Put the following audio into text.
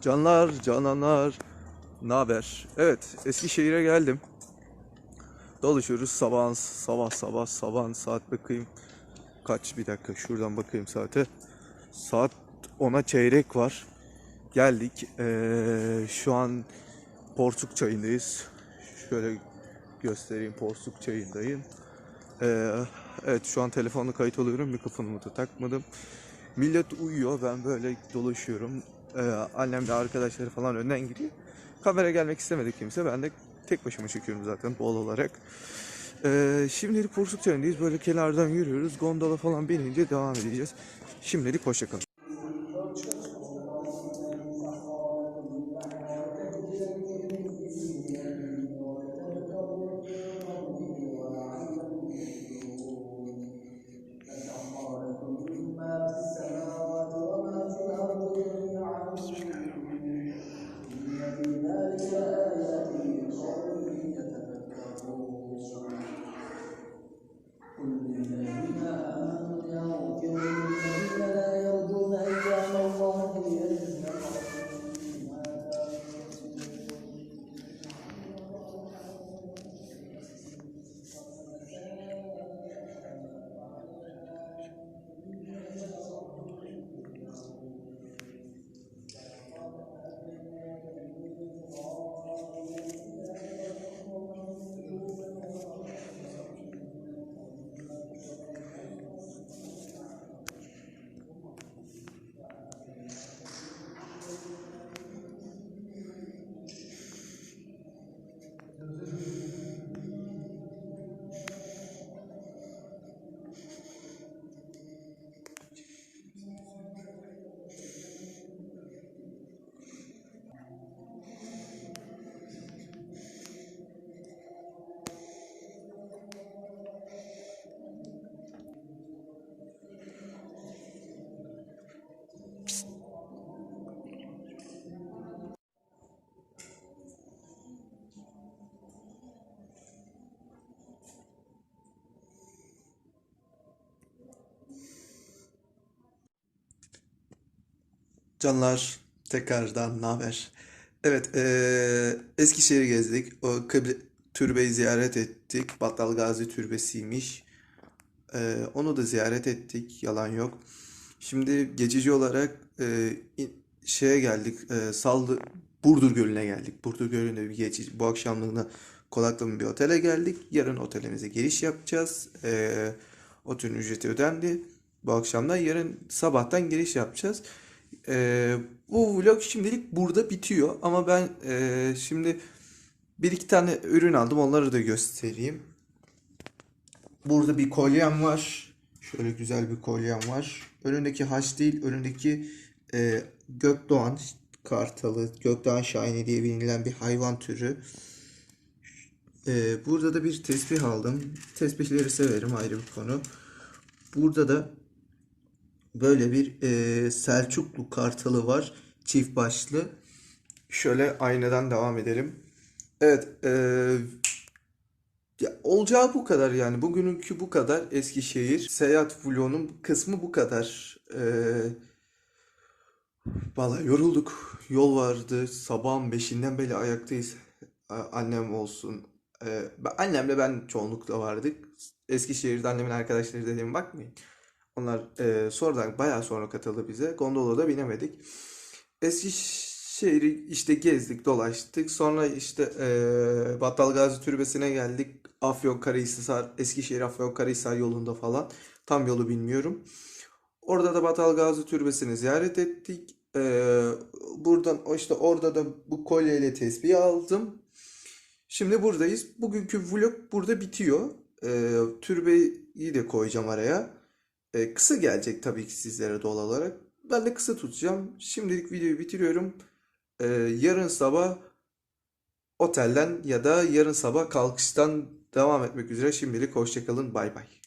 Canlar, cananlar, ne haber? Evet, Eskişehir'e geldim. Dolaşıyoruz sabah sabah sabah sabah saat bakayım. Kaç bir dakika şuradan bakayım saate. Saat 10'a çeyrek var. Geldik. Ee, şu an Porsuk çayındayız. Şöyle göstereyim Porsuk çayındayım. Ee, evet şu an telefonla kayıt oluyorum. Mikrofonumu da takmadım. Millet uyuyor. Ben böyle dolaşıyorum. Ee, annem de arkadaşları falan önden gidiyor. Kamera gelmek istemedi kimse. Ben de tek başıma çekiyorum zaten doğal olarak. Ee, şimdilik Porsuk çayındayız. Böyle kenardan yürüyoruz. Gondola falan binince devam edeceğiz. Şimdilik hoşçakalın. قل للذين آمنوا يغفروا للذين Canlar tekrardan ne haber? Evet eee Eskişehir'i gezdik. O kıble, türbeyi ziyaret ettik. Battal Gazi Türbesi'ymiş. Eee, onu da ziyaret ettik. Yalan yok. Şimdi geçici olarak in- şeye geldik. Eee Saldı Burdur Gölü'ne geldik. Burdur Gölü'nde bir geçici bu akşamlığına konaklama bir otele geldik. Yarın otelimize giriş yapacağız. Eee otelin ücreti ödendi. Bu akşamdan yarın sabahtan giriş yapacağız. Ee, bu vlog şimdilik burada bitiyor ama ben e, şimdi bir iki tane ürün aldım onları da göstereyim. Burada bir kolyem var. Şöyle güzel bir kolyem var. Önündeki haç değil, önündeki e, Gökdoğan kartalı, Gökdoğan şahini diye bilinen bir hayvan türü. E, burada da bir tesbih aldım. Tesbihleri severim ayrı bir konu. Burada da Böyle bir e, Selçuklu kartalı var. Çift başlı. Şöyle aynadan devam edelim. Evet. e, ya olacağı bu kadar yani. Bugününkü bu kadar. Eskişehir. Seyahat vlogunun kısmı bu kadar. E, vallahi yorulduk. Yol vardı. Sabahın beşinden beri ayaktayız. Annem olsun. E, ben- annemle ben çoğunlukla vardık. Eskişehir'de annemin arkadaşları dediğime bakmayın. Onlar e, sonradan bayağı sonra katıldı bize. Gondola da binemedik. Eskişehir'i işte gezdik, dolaştık. Sonra işte e, Battalgazi Türbesi'ne geldik. Afyonkarahisar, Eskişehir Afyonkarahisar yolunda falan. Tam yolu bilmiyorum. Orada da Battalgazi Türbesi'ni ziyaret ettik. E, buradan işte orada da bu kolyeyle tesbih aldım. Şimdi buradayız. Bugünkü vlog burada bitiyor. E, türbeyi de koyacağım araya. E, kısa gelecek tabii ki sizlere doğal olarak. Ben de kısa tutacağım. Şimdilik videoyu bitiriyorum. E, yarın sabah otelden ya da yarın sabah kalkıştan devam etmek üzere. Şimdilik hoşçakalın. Bay bay.